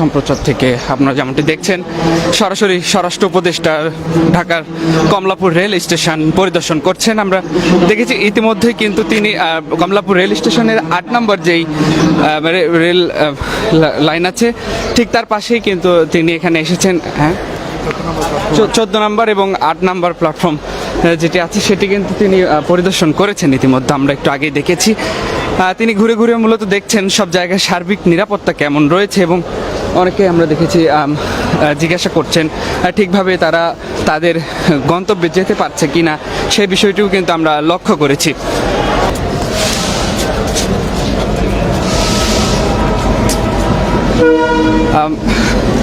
সম্প্রচার থেকে আপনারা যেমনটি দেখছেন, সরাসরি স্বরাষ্ট্র উপদেষ্টা ঢাকার কমলাপুর রেল স্টেশন পরিদর্শন করছেন। আমরা দেখেছি ইতিমধ্যে কিন্তু তিনি কমলাপুর রেল স্টেশনের আট নম্বর যেই রেল লাইন আছে, ঠিক তার পাশেই কিন্তু তিনি এখানে এসেছেন হ্যাঁ? চোদ্দ নম্বর এবং আট নম্বর প্ল্যাটফর্ম যেটি আছে সেটি কিন্তু তিনি পরিদর্শন করেছেন ইতিমধ্যে, আমরা একটু আগেই দেখেছি। তিনি ঘুরে ঘুরে মূলত দেখছেন সব জায়গায় সার্বিক নিরাপত্তা কেমন রয়েছে এবং অনেকে আমরা দেখেছি জিজ্ঞাসা করছেন ঠিকভাবে তারা তাদের গন্তব্যে যেতে পারছে কিনা সেই বিষয়টিও কিন্তু আমরা লক্ষ্য করেছি।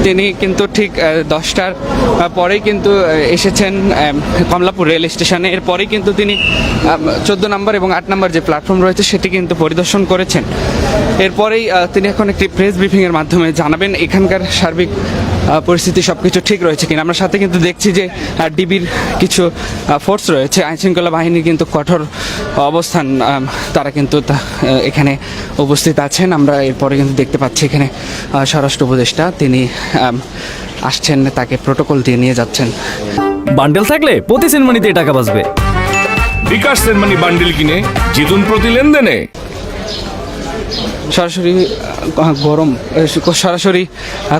তিনি কিন্তু ঠিক দশটার পরেই কিন্তু এসেছেন কমলাপুর রেল স্টেশনে। এরপরেই কিন্তু তিনি চোদ্দ নম্বর এবং আট নম্বর যে প্ল্যাটফর্ম রয়েছে, সেটি কিন্তু পরিদর্শন করেছেন। এরপরেই তিনি এখন একটি প্রেস ব্রিফিংয়ের মাধ্যমে জানাবেন, এখানকার সার্বিক পরিস্থিতি সব কিছু ঠিক রয়েছে কিনা। আমরা সাথে কিন্তু দেখছি যে ডিবির কিছু ফোর্স রয়েছে। আইনশৃঙ্খলা বাহিনীর কিন্তু কঠোর অবস্থান তারা কিন্তু তা- এখানে উপস্থিত আছেন। আমরা এরপরে কিন্তু দেখতে পাচ্ছি এখানে স্বরাষ্ট্র উপদেষ্টা তিনি আসছেন তাকে প্রোটোকল দিয়ে নিয়ে যাচ্ছেন। বান্ডেল থাকলে প্রতি সেনমানিতে টাকা বাঁচবে। বিকাশ সেনমানি বান্ডিল কিনে জিতুন প্রতি লেনদেনে। সরাসরি গরম সরাসরি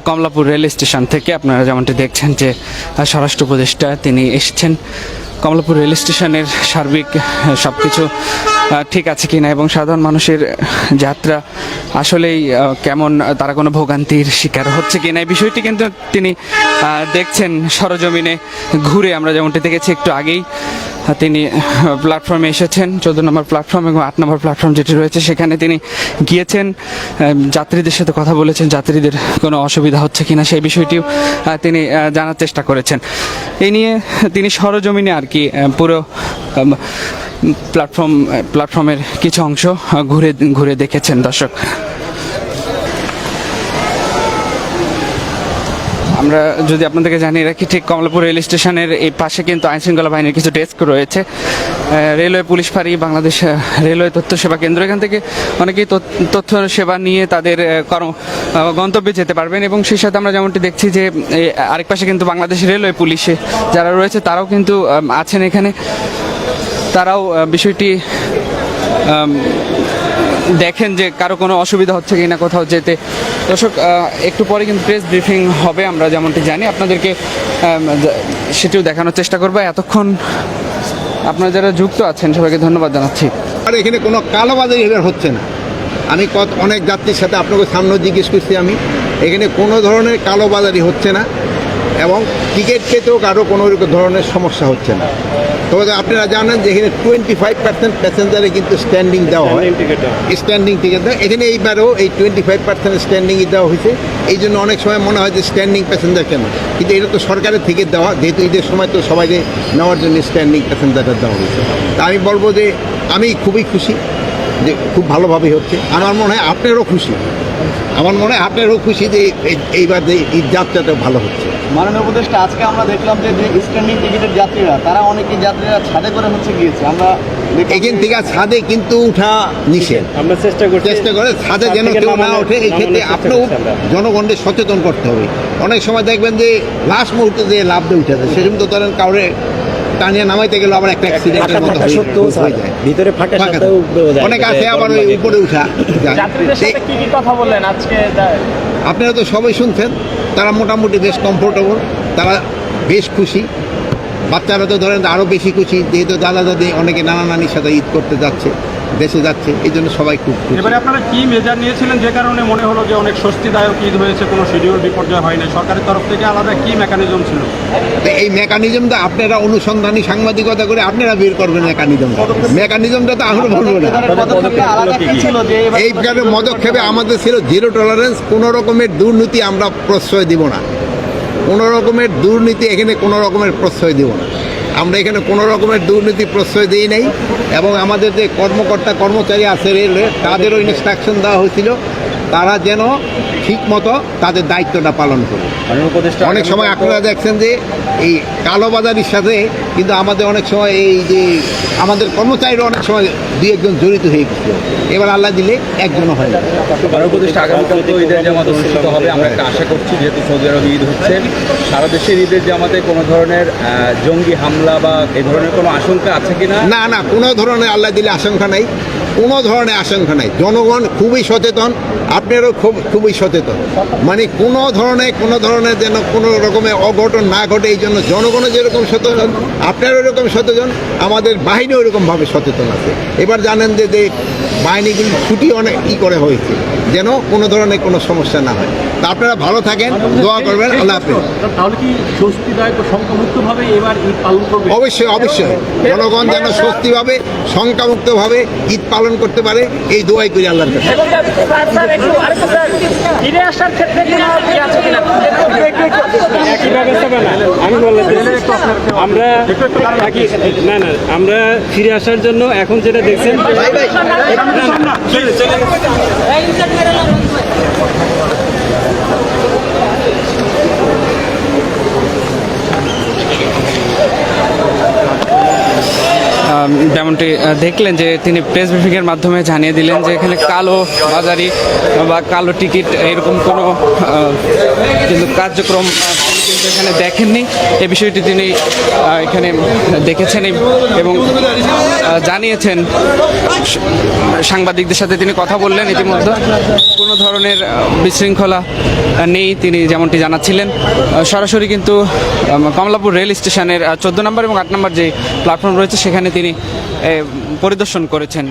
কমলাপুর রেল স্টেশন থেকে আপনারা যেমনটি দেখছেন যে স্বরাষ্ট্র উপদেষ্টা তিনি এসেছেন। কমলাপুর রেল স্টেশনের সার্বিক সব কিছু ঠিক আছে কিনা এবং সাধারণ মানুষের যাত্রা আসলেই কেমন তারা কোনো ভোগান্তির শিকার হচ্ছে কিনা? এই বিষয়টি কিন্তু তিনি দেখছেন সরজমিনে ঘুরে। আমরা যেমনটি দেখেছি, একটু আগেই তিনি প্ল্যাটফর্মে এসেছেন, চোদ্দ নম্বর প্ল্যাটফর্ম এবং আট নম্বর প্ল্যাটফর্ম যেটি রয়েছে, সেখানে তিনি গিয়েছেন যাত্রীদের সাথে কথা বলেছেন, যাত্রীদের কোনো অসুবিধা হচ্ছে কিনা সেই বিষয়টিও তিনি জানার চেষ্টা করেছেন। এই নিয়ে তিনি সরজমিনে আর কি পুরো প্ল্যাটফর্ম প্ল্যাটফর্মের কিছু অংশ ঘুরে ঘুরে দেখেছেন দর্শক। আমরা যদি আপনাদেরকে জানিয়ে রাখি, ঠিক কমলাপুর রেল স্টেশনের এই পাশে কিন্তু আইনশৃঙ্খলা বাহিনীর কিছু ডেস্ক রয়েছে। রেলওয়ে পুলিশ ফাঁড়ি, বাংলাদেশ রেলওয়ে তথ্য সেবা কেন্দ্র। এখান থেকে অনেকেই তথ্য- সেবা নিয়ে তাদের কর্ম গন্তব্যে যেতে পারবেন এবং সেই সাথে আমরা যেমনটি দেখছি যে আরেক পাশে কিন্তু বাংলাদেশ রেলওয়ে পুলিশে যারা রয়েছে তারাও কিন্তু আছেন এখানে। তারাও বিষয়টি দেখেন যে কারও কোনো অসুবিধা হচ্ছে কি না কোথাও যেতে। দর্শক একটু পরে কিন্তু প্রেস ব্রিফিং হবে, আমরা যেমনটি জানি। আপনাদেরকে সেটিও দেখানোর চেষ্টা করব। এতক্ষণ আপনারা যারা যুক্ত আছেন, সবাইকে ধন্যবাদ জানাচ্ছি। আর এখানে কোনো কালোবাজারি হচ্ছে না। আমি কত, অনেক যাত্রীর সাথে আপনাকে সামনে জিজ্ঞেস করছি আমি, এখানে কোনো ধরনের কালোবাজারি হচ্ছে না এবং টিকিট পেতেও কারও কোনো ধরনের সমস্যা হচ্ছে না। তবে আপনারা জানেন যে এখানে টোয়েন্টি ফাইভ পার্সেন্ট প্যাসেঞ্জারে কিন্তু স্ট্যান্ডিং দেওয়া হয়। স্ট্যান্ডিং টিকিট দেওয়া। এখানে এইবারও এই টোয়েন্টি ফাইভ পার্সেন্ট স্ট্যান্ডিংই দেওয়া হয়েছে। এই জন্য অনেক সময় মনে হয় যে স্ট্যান্ডিং প্যাসেঞ্জার কেন? কিন্তু এটা তো সরকারের থেকে দেওয়া। যেহেতু ঈদের সময় তো সবাইকে নেওয়ার জন্য স্ট্যান্ডিং প্যাসেঞ্জারটা দেওয়া হয়েছে। তা আমি বলব যে আমি খুবই খুশি যে খুব ভালোভাবে হচ্ছে। আমার মনে হয় আপনারও খুশি। আমার মনে হয় আপনারও খুশি যে এই- এইবার যে ঈদ যাত্রাটা ভালো হচ্ছে। মাননীয় উপদেষ্টা আজকে আমরা দেখলাম যে যে স্ট্যান্ডিং টিকিটের যাত্রীরা তারা অনেকেই যাত্রীরা ছাদে করে হচ্ছে গিয়েছে। আমরা এখান থেকে ছাদে কিন্তু উঠা নিষেধ। আমরা চেষ্টা করছি চেষ্টা করে ছাদে যেন কেউ না ওঠে এই ক্ষেত্রে আপনিও জনগণকে সচেতন করতে হবে। অনেক সময় দেখবেন যে লাস্ট মুহূর্তে যে লাভ দিয়ে উঠে যায় সেরকম তো ধরেন কাউরে টানিয়ে নামাইতে গেলে আবার একটা অ্যাক্সিডেন্টের মতো হয়ে- যায় ভিতরে ফাঁকা অনেক আছে আবার ওই উপরে উঠা। যাত্রীদের সাথে কি কি কথা বললেন আজকে? আপনারা তো সবাই শুনছেন। তারা মোটামুটি বেশ কমফোর্টেবল তারা বেশ খুশি। বাচ্চারা তো ধরেন আরও বেশি খুশি, যেহেতু দাদা দাদি অনেকে নানা নানির সাথে ঈদ করতে যাচ্ছে। দেশে যাচ্ছে এই জন্য সবাই খুব এবারে আপনারা কি মেজার নিয়েছিলেন? যে কারণে মনে হলো যে অনেক স্বস্তিদায়ক ঈদ হয়েছে কোনো শিডিউল বিপর্যয় হয় না সরকারের তরফ থেকে আলাদা কি মেকানিজম ছিল? তো এই মেকানিজমটা আপনারা অনুসন্ধানী সাংবাদিকতা করে আপনারা বের করবেন মেকানিজমটা মেকানিজমটা তো আমরা বলব না। এই কারণে পদক্ষেপে আমাদের ছিল জিরো টলারেন্স কোনো রকমের দুর্নীতি আমরা প্রশ্রয় দিব না। কোনো রকমের দুর্নীতি এখানে কোনো রকমের প্রশ্রয় দিব না। আমরা এখানে কোনো রকমের দুর্নীতি প্রশ্রয় দিই নাই এবং আমাদের যে কর্মকর্তা কর্মচারী আছে রেলওয়ে, তাদেরও ইনস্ট্রাকশন দেওয়া হয়েছিল। তারা যেন ঠিক মতো তাদের দায়িত্বটা পালন করবে অনেক সময় আপনারা দেখছেন যে এই কালোবাজারির সাথে কিন্তু আমাদের অনেক সময় এই যে আমাদের কর্মচারীরা অনেক সময় দুই একজন জড়িত হয়ে গেছে। এবার আল্লাহ দিলে একজনও হয় না। আরও উপদেষ্টা আগামীকাল তো ঈদের জামাত অনুষ্ঠিত হবে আমরা একটা আশা করছি যেহেতু সৌদি আরবে ঈদ হচ্ছে। সারা দেশের ঈদের জামাতে কোনো ধরনের জঙ্গি হামলা বা এই ধরনের কোনো আশঙ্কা আছে কিনা? না না কোনো ধরনের আল্লাহ দিলে আশঙ্কা নাই। কোনো ধরনের আশঙ্কা নাই। জনগণ খুবই সচেতন, আপনারও খুব, খুবই সচেতন। মানে কোনো ধরনের কোনো ধরনের যেন কোনো রকমের অঘটন না ঘটে, এই জন্য জনগণও যেরকম সচেতন, আপনারও এরকম সচেতন, আমাদের বাহিনীও এরকমভাবে সচেতন আছে। এবার জানেন যে বাহিনীগুলি ছুটি অনেক ই করে হয়েছে। যেন কোনো ধরনের কোনো সমস্যা না হয় তা আপনারা ভালো থাকেন দোয়া করবেন আল্লাহ হাফেজ তাহলে কি স্বস্তিদায়ক ও শঙ্কামুক্তভাবে এবার ঈদ পালন করবে অবশ্যই অবশ্যই জনগণ যেন স্বস্তিভাবে শঙ্কামুক্তভাবে ঈদ পালন করতে পারে এই দোয়াই করি আল্লাহর কাছে ফিরে আসার ক্ষেত্রে কোনো কি আছে কিনা একই ব্যবস্থা না আমি বলে দিচ্ছি। আমরা একই না না আমরা ফিরে আসার জন্য এখন যেটা দেখছেন আম, যেমনটি দেখলেন যে তিনি প্রেস ব্রিফিংয়ের মাধ্যমে জানিয়ে দিলেন যে এখানে কালো বাজারি বা কালো টিকিট এরকম কোনো কিন্তু কার্যক্রম কিন্তু এখানে দেখেননি। এ বিষয়টি তিনি এখানে দেখেছেন এবং জানিয়েছেন। সাংবাদিকদের সাথে তিনি কথা বললেন ইতিমধ্যে। কোনো ধরনের বিশৃঙ্খলা নেই তিনি যেমনটি জানাচ্ছিলেন। সরাসরি কিন্তু কমলাপুর রেল স্টেশনের চোদ্দ নম্বর এবং আট নম্বর যে প্ল্যাটফর্ম রয়েছে, সেখানে তিনি পরিদর্শন করেছেন।